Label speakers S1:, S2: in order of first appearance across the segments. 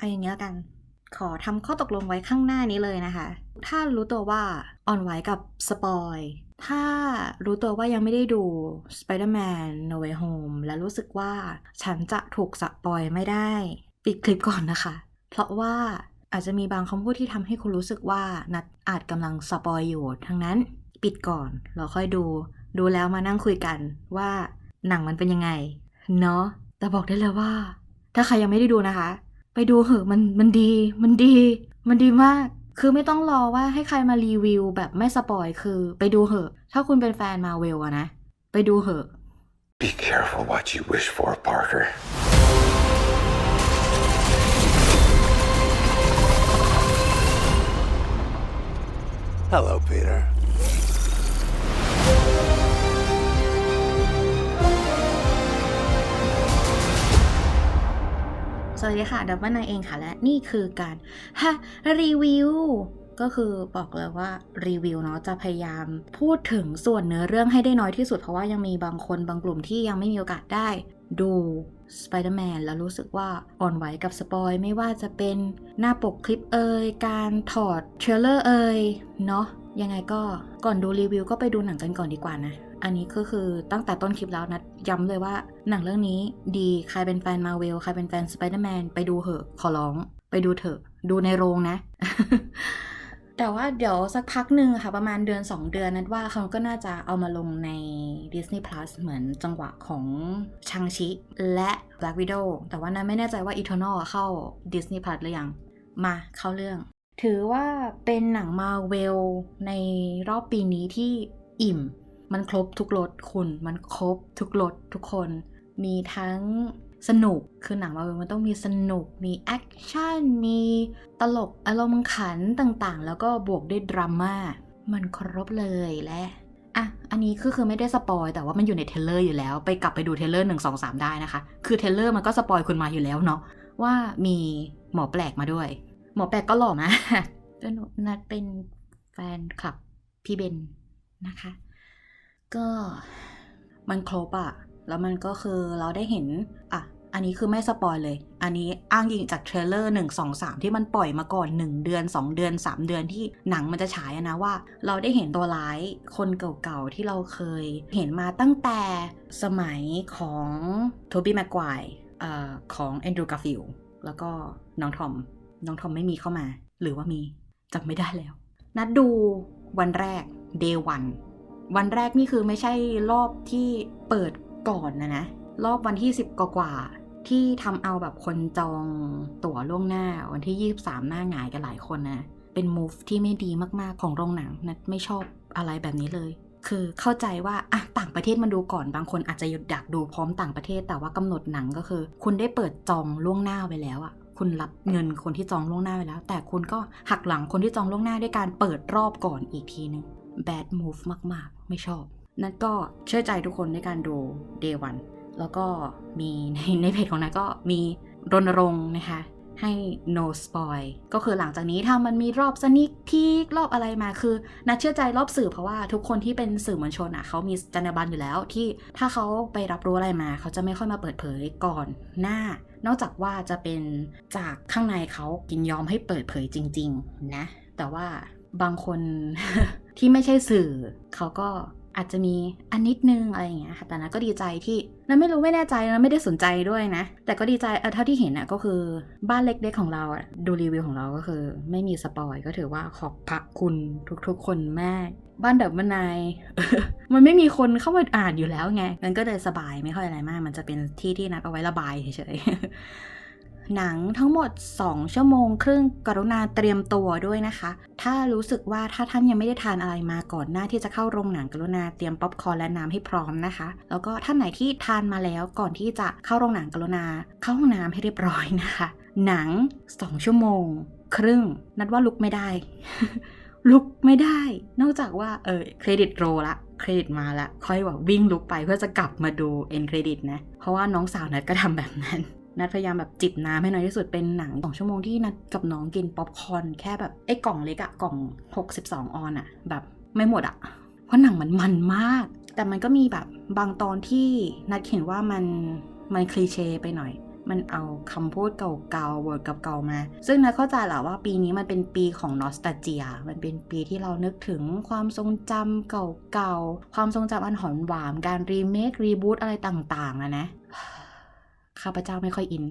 S1: เอาอย่างนี้แล้วกัน ขอทำข้อตกลงไว้ข้างหน้านี้เลยนะคะ ถ้ารู้ตัวว่าอ่อนไหวกับสปอยถ้ารู้ตัวว่ายังไม่ได้ดู Spider-Man No Way Home และรู้สึกว่าฉันจะถูกสปอยไม่ได้ ปิดคลิปก่อนนะคะ เพราะว่าอาจจะมีบางคำพูดที่ทำให้คุณรู้สึกว่านัดอาจกำลังสปอยอยู่ทั้งนั้น ปิดก่อนเราค่อยดู ดูแล้วมานั่งคุยกันว่าหนังมันเป็นยังไง เนาะแต่บอกได้เลยว่า ถ้าใครยังไม่ได้ดูนะคะ ไปดูเหอะมันมันดี มันดี มันดีมาก คือไม่ต้องรอว่าให้ใครมารีวิวแบบไม่สปอยคือ ไปดูเหอะ ถ้าคุณเป็นแฟนมาเวลอะนะ ไปดูเหอะ
S2: Be careful what you wish for, Parker. Hello, Peter.
S1: สวัสดีค่ะ ดับเบิลนายเองค่ะ และนี่คือการฮะรีวิว ก็คือบอกเลยว่ารีวิวเนาะจะพยายามพูดถึงส่วนเนื้อเรื่องให้ได้น้อยที่สุด เพราะว่ายังมีบางคนบางกลุ่มที่ยังไม่มีโอกาสได้ ดู Spider-Man แล้วรู้สึกว่าอ่อนไหวกับสปอยไม่ว่าจะเป็นหน้าปกคลิปเอ่ยการถอดเทรลเลอร์เอ่ยเนาะยังไงก็ก่อนดูรีวิวก็ไปดูหนังกันก่อนดีกว่านะ อันนี้ก็คือตั้งแต่ต้นคลิปแล้วนะย้ำเลยว่าหนังเรื่องนี้ดีใครเป็นแฟนมาเวลใครเป็นแฟนสไปเดอร์แมนไปดูเหอะขอร้อง ไปดูเถอะ ดูในโรงนะ แต่ว่าเดี๋ยวสักพักหนึ่งค่ะ ประมาณเดือน 2 เดือนนัดว่าเขาก็น่าจะเอามาลงใน Disney Plus เหมือนจังหวะของชังชิและ Black Widow แต่ว่านั้นไม่แน่ใจว่า Eternal อะเข้า Disney Plus หรือยังมาเข้าเรื่อง ถือว่าเป็นหนังมาเวลในรอบปีนี้ที่อิ่ม มันครบทุกรสคุณ มันครบทุกรสทุกคน มีทั้งสนุก คือหนังมาเวลมันต้องมีสนุก มีแอคชั่น มีตลกอารมณ์ขันต่างๆ แล้วก็บวกด้วยดราม่า มันครบเลยและอะ อันนี้คือคือไม่ได้สปอยแต่ว่ามันอยู่ในเทเลอร์อยู่แล้ว ไปกลับไปดูเทเลอร์หนึ่งสองสามได้นะคะ คือเทเลอร์มันก็สปอยคุณมาอยู่แล้วเนาะว่ามีหมอแปลกมาด้วย หมอแปลกก็หล่อมากเป็นนัดเป็นแฟนคลับพี่เบนนะคะ ก็มันครบอะแล้วมันก็คือเราได้เห็นอะอันนี้คือไม่สปอยเลย อันนี้อ้างอิงจากเทรลเลอร์1 2 3ที่มันปล่อยมาก่อน1เดือน2เดือน3เดือนที่หนังมันจะฉายนะว่า เราได้เห็นตัวร้ายคนเก่าๆที่เราเคยเห็นมาตั้งแต่สมัยของโทบี้แม็กควายเอ่อของแอนดรูว์กาฟิลแล้วก็น้องทอม น้องทอมไม่มีเข้ามา หรือว่ามีจำไม่ได้แล้ว นัดดูวันแรก day one วัน วันแรกนี่คือไม่ใช่รอบที่เปิดก่อนนะนะ รอบวันที่ 10 กว่าๆที่ทำเอาแบบคนจองตั๋วล่วงหน้าวันที่ 23 หน้าหงายกันหลายคนนะ เป็น move ที่ไม่ดีมากๆของโรงหนังนัดไม่ชอบอะไรแบบนี้เลย คือเข้าใจว่าอะต่างประเทศมาดูก่อนบางคนอาจจะหยุดดักดูพร้อมต่างประเทศแต่ว่ากำหนดหนังก็คือ คุณได้เปิดจองล่วงหน้าไว้แล้วอะคุณรับเงินคนที่จองล่วงหน้าไว้แล้ว แต่คุณก็หักหลังคนที่จองล่วงหน้าด้วยการเปิดรอบก่อนอีกทีนึง bad move มาก ๆ ไม่ชอบ นั่นก็เชื่อใจทุกคนในการดู day one แล้วก็มีในในเพจของนัทก็มีรณรงค์นะคะให้ no spoil ก็คือหลังจากนี้ถ้ามันมีรอบสนิกพีกรอบอะไรมาคือนัทเชื่อใจรอบสื่อเพราะว่าทุกคนที่เป็นสื่อมวลชนอะเขามีจรรยาบรรณอยู่แล้วที่ถ้าเขาไปรับรู้อะไรมา เขาจะไม่ค่อยมาเปิดเผยก่อนหน้า นอกจากว่าจะเป็นจากข้างในเขากินยอมให้เปิดเผยจริง ๆ นะ แต่ว่าบางคน ที่ไม่ใช่สื่อ เขาก็อาจจะมีอันนิดนึงอะไรอย่างเงี้ยค่ะแต่นะก็ดีใจที่นะไม่รู้ไม่แน่ใจนะไม่ได้สนใจด้วยนะ แต่ก็ดีใจเท่าที่เห็นอะก็คือบ้านเล็กๆของเราดูรีวิวของเราก็คือ ไม่มีสปอยก็ถือว่าขอบพระคุณทุกๆ คนมาก บ้านเดบมันนายมันไม่มีคนเข้ามาอ่านอยู่แล้วไงมันก็เลยสบายไม่ค่อยอะไรมาก มันจะเป็นที่ที่นัดเอาไว้ระบายเฉยๆ หนังทั้งหมด 2 ชั่วโมง ครึ่งกรุณาเตรียมตัวด้วยนะคะ ถ้ารู้สึกว่าถ้าท่านยังไม่ได้ทานอะไรมาก่อนหน้าที่จะเข้าโรงหนังกรุณาเตรียมป๊อปคอร์นและน้ำให้พร้อมนะคะ แล้วก็ท่านไหนที่ทานมาแล้วก่อนที่จะเข้าโรงหนังกรุณาเข้าห้องน้ำให้เรียบร้อยนะคะ หนัง 2 ชั่วโมง ครึ่ง นัดว่าลุกไม่ได้ ลุกไม่ได้ นอกจากว่าเออเครดิตโรลละเครดิตมาละค่อยแบบวิ่งลุกไปเพื่อจะกลับมาดูเอ็นเครดิตนะ เพราะว่าน้องสาวนัดก็ทำแบบนั้น นัดพยายามแบบจิบน้ำให้น้อยที่สุดเป็นหนังสองชั่วโมงที่นัดกับน้องกินป๊อปคอร์นแค่แบบไอ้กล่องเล็กอะกล่อง 62 ออนอะแบบไม่หมดอะเพราะหนังมันมันมาก แต่มันก็มีแบบบางตอนที่นัดเห็นว่ามันมันคลีเช่ไปหน่อย มันเอาคำพูดเก่าๆวอร์ดเก่าๆมา ซึ่งนะเข้าใจแหละว่าปีนี้มันเป็นปีของนอสตาเจีย มันเป็นปีที่เรานึกถึงความทรงจำเก่าๆ ความทรงจำอันหอนหวาน การรีเมครีบูตอะไรต่างๆอะนะ ข้าพเจ้าไม่ค่อยอิน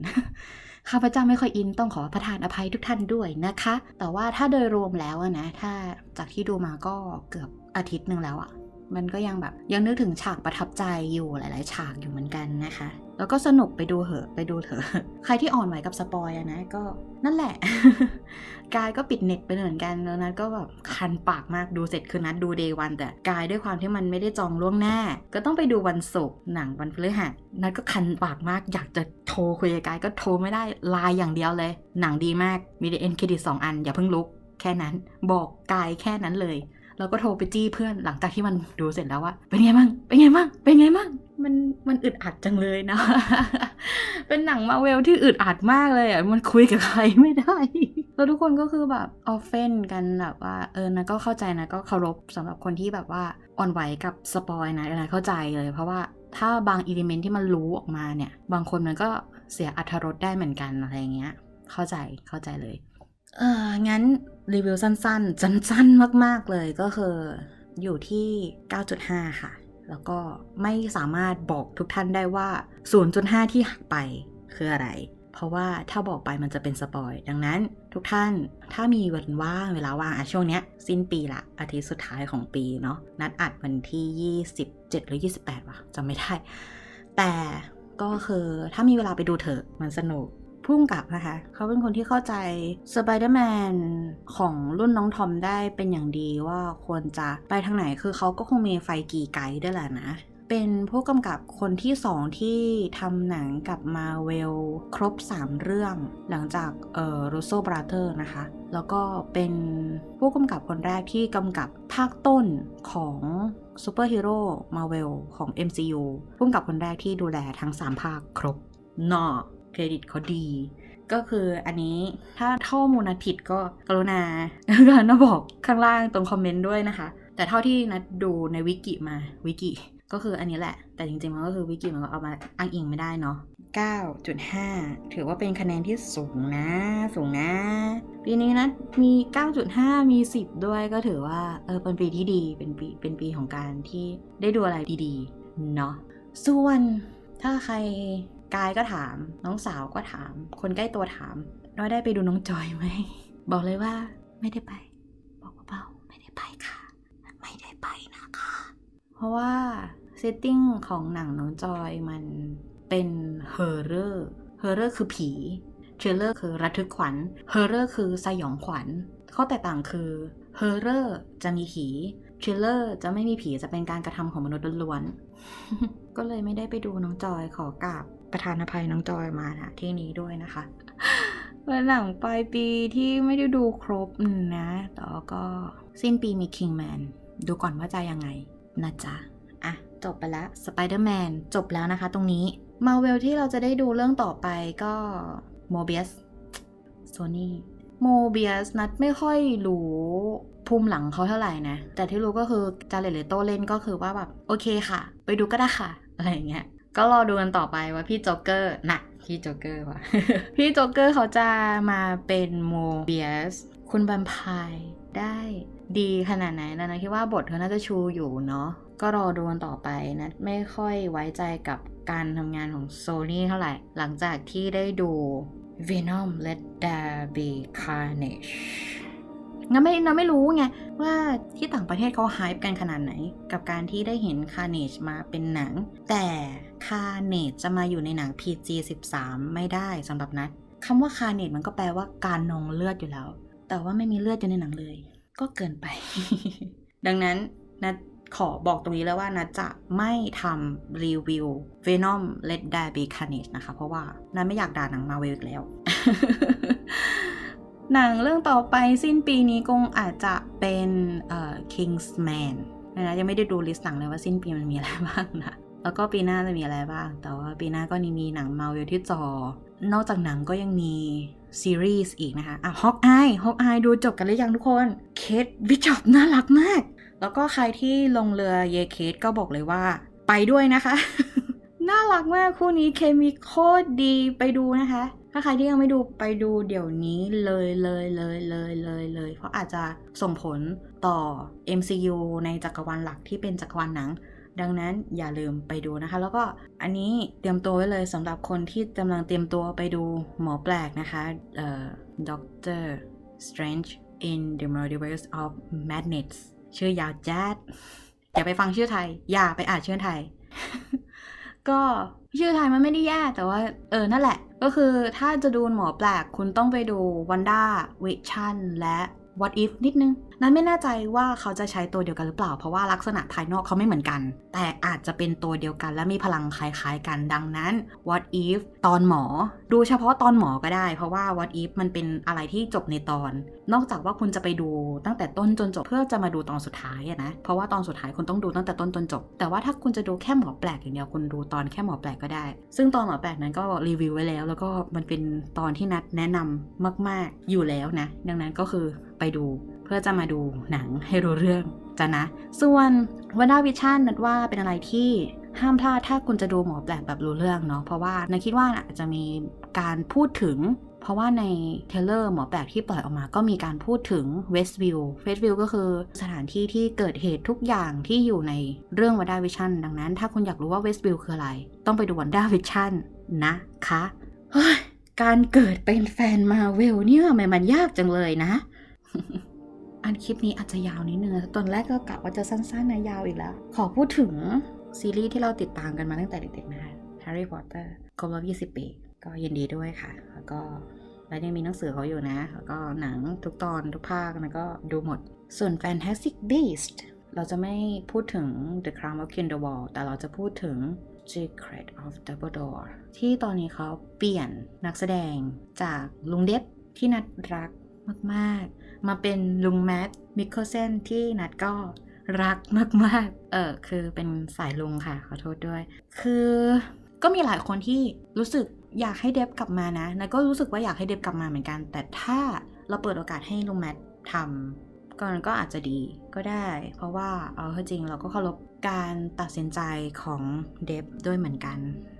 S1: ข้าพเจ้าไม่ค่อยอิน ต้องขอประทานอภัยทุกท่านด้วยนะคะ แต่ว่าถ้าโดยรวมแล้วนะ ถ้าจากที่ดูมาก็เกือบอาทิตย์หนึ่งแล้วอะมันก็ยังแบบยังนึกถึงฉากประทับใจอยู่หลาย ๆ ฉากอยู่เหมือนกันนะคะ แล้วก็สนุกไปดูเหอะไปดูเถอะ ใครที่อ่อนไหวกับสปอยอะนะก็นั่นแหละ กายก็ปิดเน็ตไปเหมือนกันแล้วนัดก็แบบคันปากมากดูเสร็จคือนัดดูเดย์วันแต่กายด้วยความที่มันไม่ได้จองล่วงหน้า ก็ต้องไปดูวันศุกร์หนังวันพฤหัสนัดก็คันปากมากอยากจะโทรคุยกับกายก็โทรไม่ได้ไลน์อย่างเดียวเลย หนังดีมากมีเดเอ็นเครดิตสองอันอย่าเพิ่งลุกแค่นั้นบอกกายแค่นั้นเลย แล้วก็โทรไปจี้เพื่อนหลังจากที่มันดูเสร็จแล้วว่าเป็นไงบ้างเป็นไงบ้างเป็นไงบ้างมันมันอึดอัดจังเลยนะ เป็นหนังมาเวลที่อึดอัดมากเลยอะ มันคุยกับใครไม่ได้ แล้วทุกคนก็คือแบบออฟเฟนกันแบบว่า เออนะก็เข้าใจนะก็เคารพสำหรับคนที่แบบว่าอ่อนไหวกับสปอยนะนะไรเข้าใจเลย เพราะว่าถ้าบางอิเลเมนที่มันรู้ออกมาเนี่ย บางคนมันก็เสียอัธรสได้เหมือนกันอะไรเงี้ย เข้าใจเข้าใจเลย เอองั้นรีวิวสั้นๆสั้นๆมากๆเลยก็คืออยู่ที่ 9.5 ค่ะ แล้วก็ไม่สามารถบอกทุกท่านได้ว่า 0.5 ที่หักไปคืออะไร เพราะว่าถ้าบอกไปมันจะเป็นสปอย ดังนั้นทุกท่านถ้ามีวันว่างเวลาว่างอะช่วงเนี้ย สิ้นปีละอาทิตย์สุดท้ายของปีเนาะนัดอัดวันที่ 27 หรือ 28วะจำไม่ได้ แต่ก็คือถ้ามีเวลาไปดูเถอะมันสนุก พุ่มกับนะคะ เขาเป็นคนที่เข้าใจสไปเดอร์แมนของรุ่นน้องทอมได้เป็นอย่างดีว่าควรจะไปทางไหนคือเขาก็คงมีไฟกี่ไกด์ด้วยแหละนะเป็นผู้กำกับคนที่สองที่ทำหนังกับมาเวลครบ 3 เรื่อง หลังจากเอ่อรูโซบราเธอร์นะคะ แล้วก็เป็นผู้กำกับคนแรกที่กำกับภาคต้นของซูเปอร์ฮีโร่มาเวลของ MCU ผู้กำกับคนแรกที่ดูแลทั้ง 3 ภาคครบนอ เครดิตเขาดี ก็คืออันนี้ถ้าข้อมูลนัดผิดก็กรุณาการมาบอกข้างล่างตรงคอมเมนต์ด้วยนะคะ แต่เท่าที่นัดดูในวิกิมาวิกิก็คืออันนี้แหละ แต่จริงๆมันก็คือวิกิมันก็เอามาอ้างอิงไม่ได้เนาะ9.5 ถือว่าเป็นคะแนนที่สูงนะ สูงนะปีนี้นะมี 9.5 มี 10 ด้วยก็ถือว่าเออเป็นปีที่ดีเป็นปีเป็นปีของการที่ได้ดูอะไรดีๆ เนาะส่วนถ้าใคร กายก็ถาม น้องสาวก็ถาม คนใกล้ตัวถามว่าได้ไปดูน้องจอยไหม บอกเลยว่าไม่ได้ไป บอกเบาๆไม่ได้ไปค่ะ ไม่ได้ไปนะคะ เพราะว่าเซตติ้งของหนังน้องจอยมันเป็นเฮอร์เรอร์เฮอร์เรอร์คือผีเทรลเลอร์คือระทึกขวัญเฮอร์เรอร์คือสยองขวัญข้อแตกต่างคือเฮอร์เรอร์จะมีผีทริลเลอร์จะไม่มีผีจะเป็นการกระทำของมนุษย์ล้วนๆ ก็เลยไม่ได้ไปดูน้องจอยขอกราบ ประธานอภัยน้องจอยมาณที่นี้ด้วยนะคะเป็นหนังปลายปีที่ไม่ได้ดูครบนะ แต่ก็สิ้นปีมี Kingman ดูก่อนว่าจะยังไงนะจ๊ะ อะ จบไปแล้ว Spider-Man จบแล้วนะคะตรงนี้ Marvel ที่เราจะได้ดูเรื่องต่อไปก็ Mobius Sony Mobius นัดไม่ค่อยรู้ภูมิหลังเขาเท่าไหร่นะ แต่ที่รู้ก็คือจาเลตเลโตเล่นก็คือว่าแบบ โอเคค่ะ ไปดูก็ได้ค่ะ อะไรอย่างเงี้ย ก็รอดูกันต่อไปว่าพี่โจ๊กเกอร์นะพี่โจ๊กเกอร์ว่ะ พี่โจ๊กเกอร์เขาจะมาเป็นโมเบียสคุณบัมพายได้ดีขนาดไหนนะนะคิดว่าบทเธอน่าจะชูอยู่เนาะก็รอดูกันต่อไปนะไม่ค่อยไว้ใจกับการทำงานของโซนี่เท่าไหร่ หลังจากที่ได้ดู Venom Let There Be Carnage งั้นไม่เราไม่รู้ไงว่าที่ต่างประเทศเขาไฮป์กันขนาดไหน กับการที่ได้เห็น Carnage มาเป็นหนัง แต่ Carnage จะมาอยู่ในหนัง PG 13 ไม่ได้สำหรับนัดคำว่า Carnage มันก็แปลว่าการนองเลือดอยู่แล้ว แต่ว่าไม่มีเลือดอยู่ในหนังเลย ก็เกินไป ดังนั้นนัดขอบอกตรงนี้แล้วว่านัดจะไม่ทำรีวิว Venom Let There Be Carnage นะคะ เพราะว่านัดไม่อยากด่าหนังมาเวลอีกแล้ว หนังเรื่องต่อไปสิ้นปีนี้คงอาจจะเป็นเอ่อ Kingsman นะยังไม่ได้ดูลิสต์หนังเลยว่าสิ้นปีมันมีอะไรบ้างนะ แล้วก็ปีหน้าจะมีอะไรบ้าง แต่ว่าปีหน้าก็นีมีหนังมาเวลที่จอ นอกจากหนังก็ยังมีซีรีส์อีกนะคะ อะฮอกอายฮอกอายดูจบกันหรือยังทุกคน เคทวิชอปน่ารักมาก แล้วก็ใครที่ลงเรือเยเคทก็บอกเลยว่า ไปด้วยนะคะ น่ารักมากคู่นี้เคมีโคตรดีไปดูนะคะ ถ้าใครที่ยังไม่ดูไปดูเดี๋ยวนี้เลยเลยเลยเลยเลยเลยเพราะอาจจะส่งผลต่อ MCU ในจักรวาลหลักที่เป็นจักรวาลหนัง ดังนั้นอย่าลืมไปดูนะคะ แล้วก็อันนี้เตรียมตัวไว้เลยสำหรับคนที่กำลังเตรียมตัวไปดูหมอแปลกนะคะเอ่อ Doctor Strange in the Multiverse of Madness ชื่อยาวจัดอย่าไปฟังชื่อไทย อย่าไปอ่านชื่อไทย ก็ชื่อไทยมันไม่ได้แย่แต่ว่าเออนั่นแหละ ก็คือถ้าจะดูหมอแปลกคุณต้องไปดูวันด้าเวชั่นและ What If นิดนึง นั้นไม่แน่ใจว่าเขาจะใช้ตัวเดียวกันหรือเปล่า เพราะว่าลักษณะภายนอกเขาไม่เหมือนกัน แต่อาจจะเป็นตัวเดียวกันและมีพลังคล้ายๆ กันดังนั้น What If ตอนหมอ ดูเฉพาะตอนหมอก็ได้ เพราะว่า What If มันเป็นอะไรที่จบในตอน นอกจากว่าคุณจะไปดูตั้งแต่ต้นจนจบเพื่อจะมาดูตอนสุดท้ายนะเพราะว่าตอนสุดท้ายคุณต้องดูตั้งแต่ต้นจนจบ แต่ว่าถ้าคุณจะดูแค่หมอแปลกอย่างเดียวคุณดูตอนแค่หมอแปลกก็ได้ ซึ่งตอนหมอแปลกนั้นก็รีวิวไว้แล้ว แล้วก็มันเป็นตอนที่นัดแนะนำมาก ๆอยู่แล้วนะ ดังนั้นก็คือไปดู พื่อจะมาดูหนังให้รู้เรื่องจะนะ ส่วนวันด้าวิชั่นนัดว่าเป็นอะไรที่ห้ามพลาดถ้าคุณจะดูหมอแปลกแบบรู้เรื่องเนาะเพราะว่านัดคิดว่าอาจจะมีการพูดถึง เพราะว่าในเทเลอร์หมอแปลกที่ปล่อยออกมาก็มีการพูดถึงเวสต์วิวเวสต์วิวก็คือสถานที่ที่เกิดเหตุทุกอย่างที่อยู่ในเรื่องวันด้าวิชั่นดังนั้น ถ้าคุณอยากรู้ว่าเวสต์วิวคืออะไร ต้องไปดูวันด้าวิชั่นนะคะการเกิดเป็นแฟนมาเวลเนี่ยมันยากจังเลยนะ อันคลิปนี้อาจจะยาวนิดนึงตอนแรกก็กะว่าจะสั้นๆนะยาวอีกแล้ว ขอพูดถึงซีรีส์ที่เราติดตามกันมาตั้งแต่เด็กๆนะคะ Harry Potter ครบรอบ20 ปี ก็ยินดีด้วยค่ะ แล้วก็แล้วยังมีหนังสือเขาอยู่นะ แล้วก็หนังทุกตอนทุกภาคนะก็ดูหมด ส่วน Fantastic Beast เราจะไม่พูดถึง The Crown of Grindelwald แต่เราจะพูดถึง Secret of Dumbledore ที่ตอนนี้เขาเปลี่ยนนักแสดงจากลุงเด็บที่นัดรักมากๆ มาเป็นลุงแมทมิคเคิลเซนที่นัดก็รักมากๆ เออคือเป็นสายลุงค่ะ ขอโทษด้วย คือก็มีหลายคนที่รู้สึกอยากให้เดฟกลับมานะนัดก็รู้สึกว่าอยากให้เดฟกลับมาเหมือนกัน แต่ถ้าเราเปิดโอกาสให้ลุงแมททำก็มันก็อาจจะดีก็ได้ เพราะว่าเอาจริงเราก็เคารพการตัดสินใจของเดฟด้วยเหมือนกัน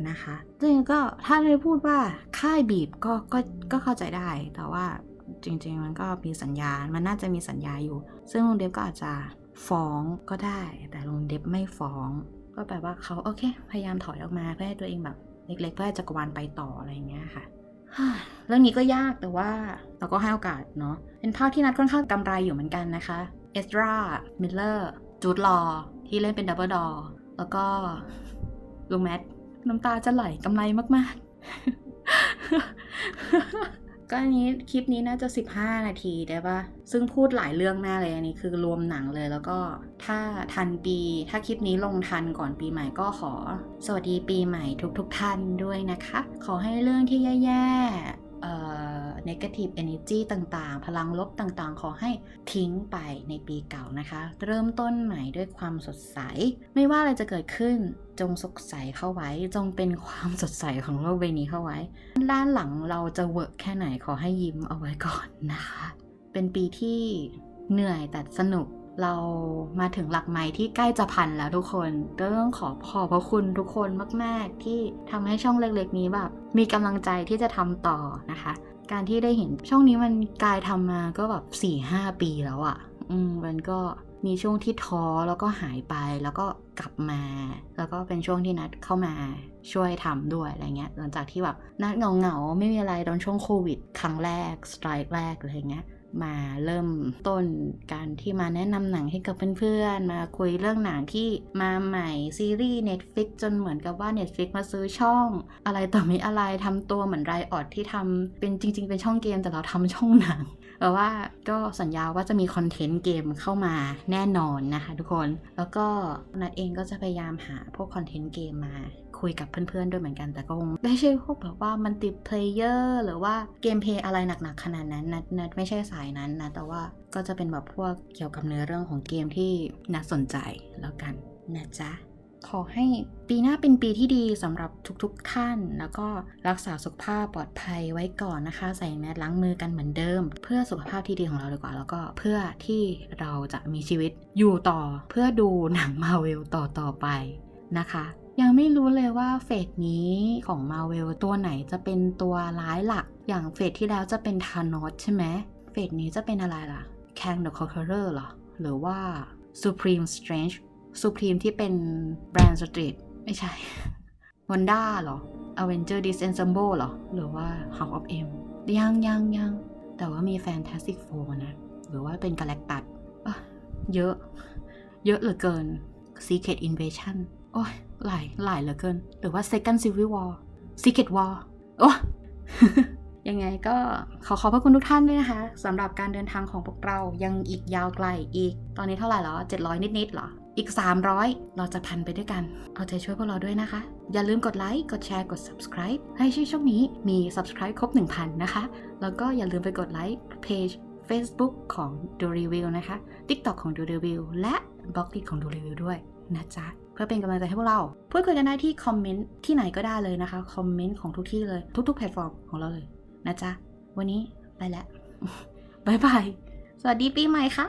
S1: นะคะจริงก็ถ้าเลยพูดว่าค่ายบีบก็ก็ก็เข้าใจได้ แต่ว่า จริง ๆ มันก็มีสัญญา มันน่าจะมีสัญญาอยู่ ซึ่งลุงเดฟก็อาจจะฟ้องก็ได้ แต่ลุงเดฟไม่ฟ้อง ก็แปลว่าเขาโอเค พยายามถอยออกมาเพื่อให้ตัวเองแบบเล็กๆเพื่อให้จักรวาลไปต่ออะไรอย่างเงี้ยค่ะเรื่องนี้ก็ยากแต่ว่าเราก็ให้โอกาสเนาะ เป็นภาคที่นัดค่อนข้างกำไรอยู่เหมือนกันนะคะ เอสตรา มิลเลอร์ จูดลอ ที่เล่นเป็นดับเบิลดอ แล้วก็ลุงแมท น้ำตาจะไหลกำไรมาก ๆ ก็อันนี้คลิปนี้น่าจะ 15 นาทีได้ปะซึ่งพูดหลายเรื่องมากเลยอันนี้คือรวมหนังเลยแล้วก็ถ้าทันปี ถ้าคลิปนี้ลงทันก่อนปีใหม่ก็ขอ สวัสดีปีใหม่ทุกๆทท่านด้วยนะคะ ขอให้เรื่องที่แย่ๆเอ่อ negative energy ต่างๆ พลังลบต่างๆ ขอให้ทิ้งไปในปีเก่านะคะ เริ่มต้นใหม่ด้วยความสดใส ไม่ว่าอะไรจะเกิดขึ้นจงสดใสเข้าไว้ จงเป็นความสดใสของโลกใบนี้เข้าไว้ ด้านหลังเราจะเวิร์กแค่ไหนขอให้ยิ้มเอาไว้ก่อนนะคะ เป็นปีที่เหนื่อยแต่สนุกเรามาถึงหลักไม้ที่ใกล้จะพันแล้วทุกคนก็ต้องขอขอบพระคุณทุกคนมาก ๆ ที่ทำให้ช่องเล็ก ๆ นี้แบบมีกำลังใจที่จะทำต่อนะคะ การที่ได้เห็นช่องนี้มันกลายทำมาก็แบบ4ี่ห้าปีแล้วอะ่ะ อืมมันก็ มีช่วงที่ท้อแล้วก็หายไปแล้วก็กลับมา แล้วก็เป็นช่วงที่นัดเข้ามาช่วยทำด้วยอะไรเงี้ยหลังจากที่แบบนัดเงาเงาไม่มีอะไรตอนช่วงโควิด ครั้งแรกสไตร์แรกอะไรเงี้ยมาเริ่มต้นการที่มาแนะนำหนังให้กับเพื่อนๆ มาคุยเรื่องหนังที่มาใหม่ซีรีส์ Netflix จนเหมือนกับว่า Netflix มาซื้อช่อง อะไรต่อม่อะไรทำตัวเหมือนไรออดที่ทำเป็นจริง ๆ เป็นช่องเกมแต่เราทำช่องหนัง แต่ว่าก็สัญญาว่าจะมีคอนเทนต์เกมเข้ามาแน่นอนนะคะทุกคน แล้วก็นัดเองก็จะพยายามหาพวกคอนเทนต์เกมมาคุยกับเพื่อนๆด้วยเหมือนกัน แต่ก็คงไม่ใช่พวกแบบว่ามันติดเพลเยอร์หรือว่าเกมเพลย์อะไรหนักๆขนาดนั้นนัดนัดไม่ใช่สายนั้นนะ แต่ว่าก็จะเป็นแบบพวกเกี่ยวกับเนื้อเรื่องของเกมที่น่าสนใจแล้วกันนะจ๊ะ ขอให้ปีหน้าเป็นปีที่ดีสำหรับทุกๆท่าน แล้วก็รักษาสุขภาพปลอดภัยไว้ก่อนนะคะ ใส่แมสล้างมือกันเหมือนเดิม เพื่อสุขภาพที่ดีของเราดีกว่า แล้วก็เพื่อที่เราจะมีชีวิตอยู่ต่อเพื่อดูหนังมาเวลต่อต่อไปนะคะยังไม่รู้เลยว่าเฟสนี้ของมาเวลตัวไหนจะเป็นตัวร้ายหลัก อย่างเฟสที่แล้วจะเป็นธานอสใช่ไหมเฟสนี้จะเป็นอะไรล่ะ Kang the Conqueror เหรอ หรือว่า Supreme Strange Supreme ที่เป็นแบรนด์สตรีทไม่ใช่วันด้าเหรอ Avenger Disassemble เหรอ หรือว่า House of M ยังยังยังแต่ว่ามี Fantastic Four นะ หรือว่าเป็น Galactus อะเยอะ เยอะเหลือเกิน Secret Invasion โอ้ยหลายหลายเหลือเกิน หรือว่า Second Civil War Secret War โอ้ยังไงก็ขอขอบพระคุณทุกท่านด้วยนะคะสำหรับการเดินทางของพวกเรายังอีกยาวไกลอีก ตอนนี้เท่าไหร่แล้ว700 นิดๆเหรอ อีก 300 เราจะพันไปด้วยกัน เอาใจช่วยพวกเราด้วยนะคะ อย่าลืมกดไลค์ กดแชร์ กด subscribe ให้ช่วยช่องนี้มี subscribe ครบ 1,000 นะคะ แล้วก็อย่าลืมไปกดไลค์ page Facebook ของ Do Review นะคะ TikTok ของ Do Review และ b l o g d i t ของ Do Review ด้วยนะจ๊ะ เพื่อเป็นกำลังใจให้พวกเรา พูดคุยกันได้ที่คอมเมนต์ที่ไหนก็ได้เลยนะคะ คอมเมนต์ของทุกที่เลย ทุกๆแพลตฟอร์มของเราเลยนะจ๊ะ วันนี้ไปแล้วบายบาย สวัสดีปีใหม่ค่ะ